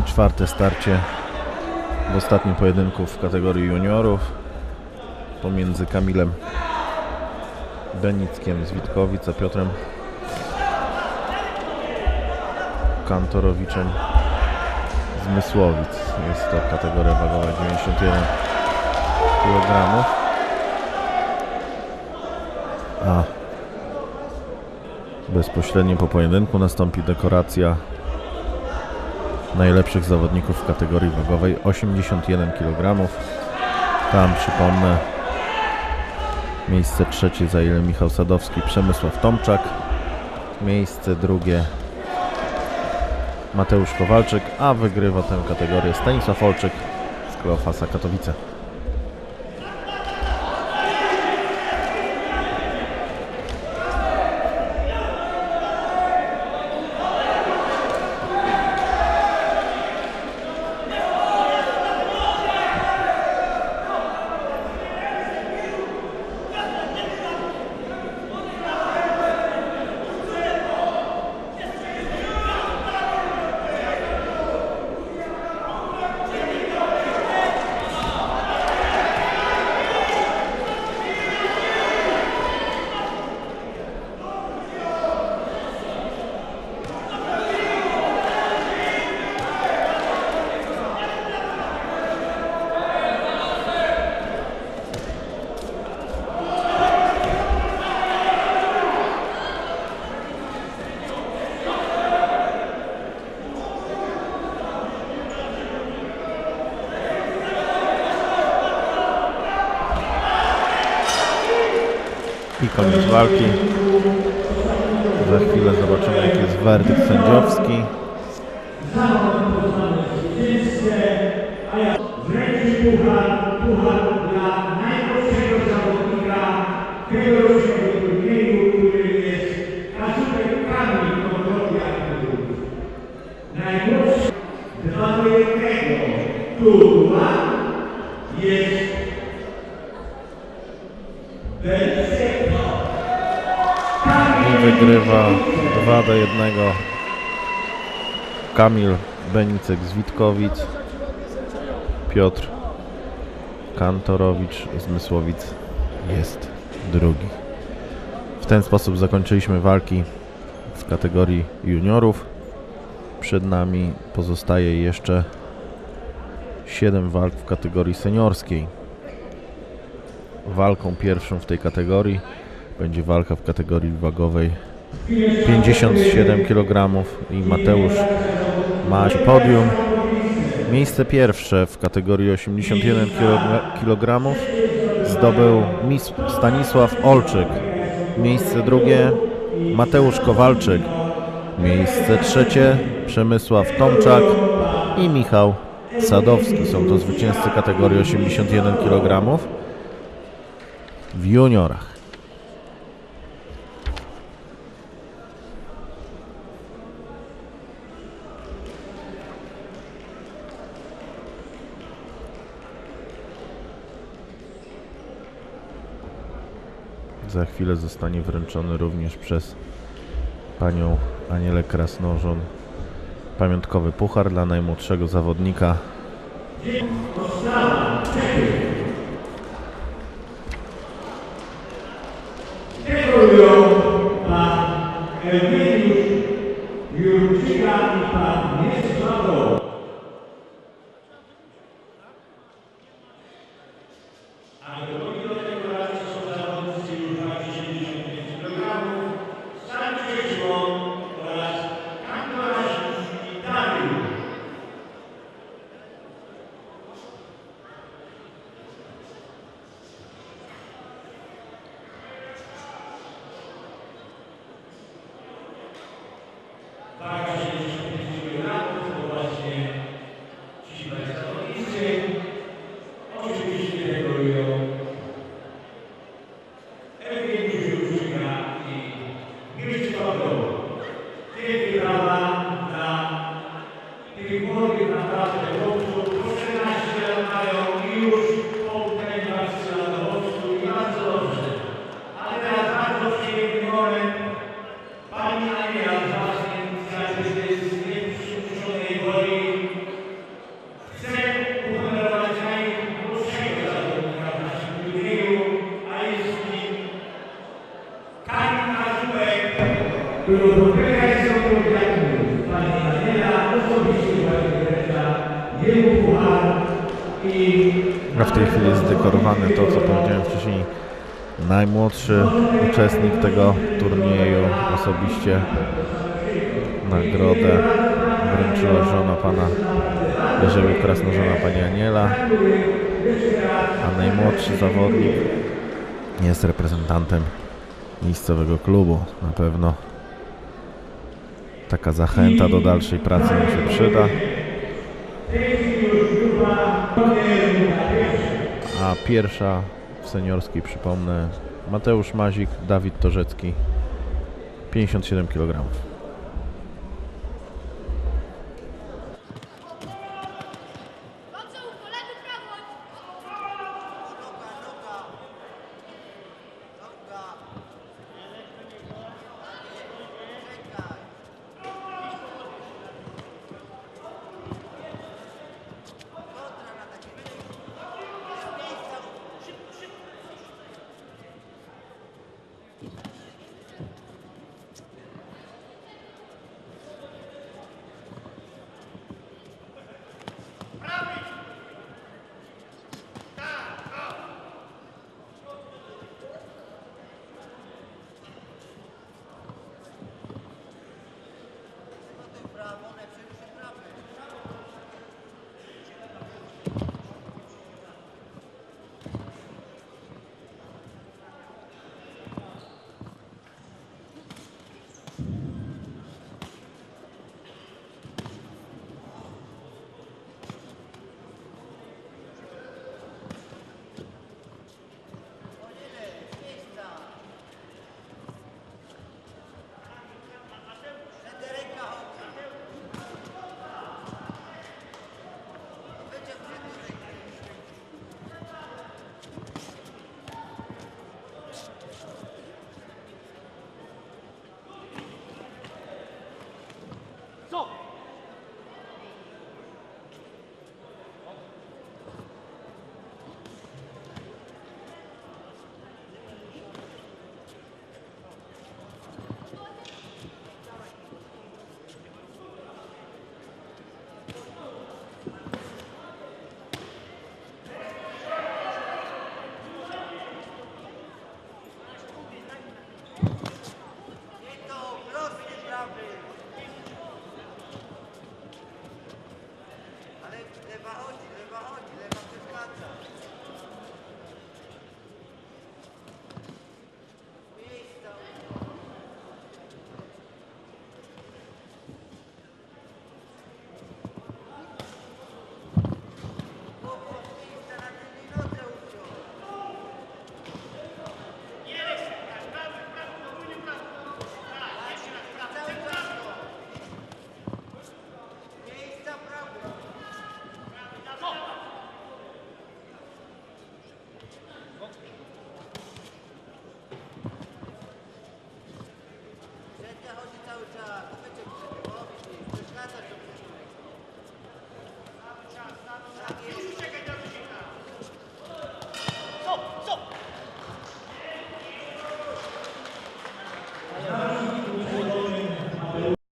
I czwarte starcie w ostatnim pojedynku w kategorii juniorów pomiędzy Kamilem Benickiem z Witkowic a Piotrem Kantorowiczem z Mysłowic. Jest to kategoria wagowa 91 kg. A bezpośrednio po pojedynku nastąpi dekoracja najlepszych zawodników w kategorii wagowej 81 kg. Tam przypomnę miejsce trzecie zajęli Michał Sadowski, Przemysław Tomczak. Miejsce drugie Mateusz Kowalczyk, a wygrywa tę kategorię Stanisław Olczyk z Kleofasa Katowice. Koniec walki. Za chwilę zobaczymy jaki jest werdykt sędziowski. wręczyć puchar, puchar wygrywa 2 do 1 Kamil Benicek z Witkowic. Piotr Kantorowicz z Mysłowic jest drugi. W ten sposób zakończyliśmy walki w kategorii juniorów. Przed nami pozostaje jeszcze 7 walk w kategorii seniorskiej. Walką pierwszą w tej kategorii będzie walka w kategorii wagowej 57 kg i Mateusz ma podium. Miejsce pierwsze w kategorii 81 kg zdobył Stanisław Olczyk. Miejsce drugie Mateusz Kowalczyk. Miejsce trzecie Przemysław Tomczak i Michał Sadowski. Są to zwycięzcy kategorii 81 kg w juniorach. Za chwilę zostanie wręczony również przez panią Anielę Krasnożon pamiątkowy puchar dla najmłodszego zawodnika. pan Eugeniusz Jurczyka i pan Mieczysław którą dopełniają diagnów. Pani Daniela osobiście właśnie wręcza jemu puchar i A w tej chwili jest dekorowany to, co powiedziałem wcześniej, najmłodszy uczestnik tego turnieju. Osobiście nagrodę wręczyła żona pana Jerzewy Krasnożona pani Aniela, a najmłodszy zawodnik jest reprezentantem miejscowego klubu. Na pewno taka zachęta do dalszej pracy mu się przyda. A pierwsza w seniorskiej, przypomnę, Mateusz Mazik, Dawid Torzecki, 57 kg. Lewa chodzi, lewa chodzi, lewa przeszkadza.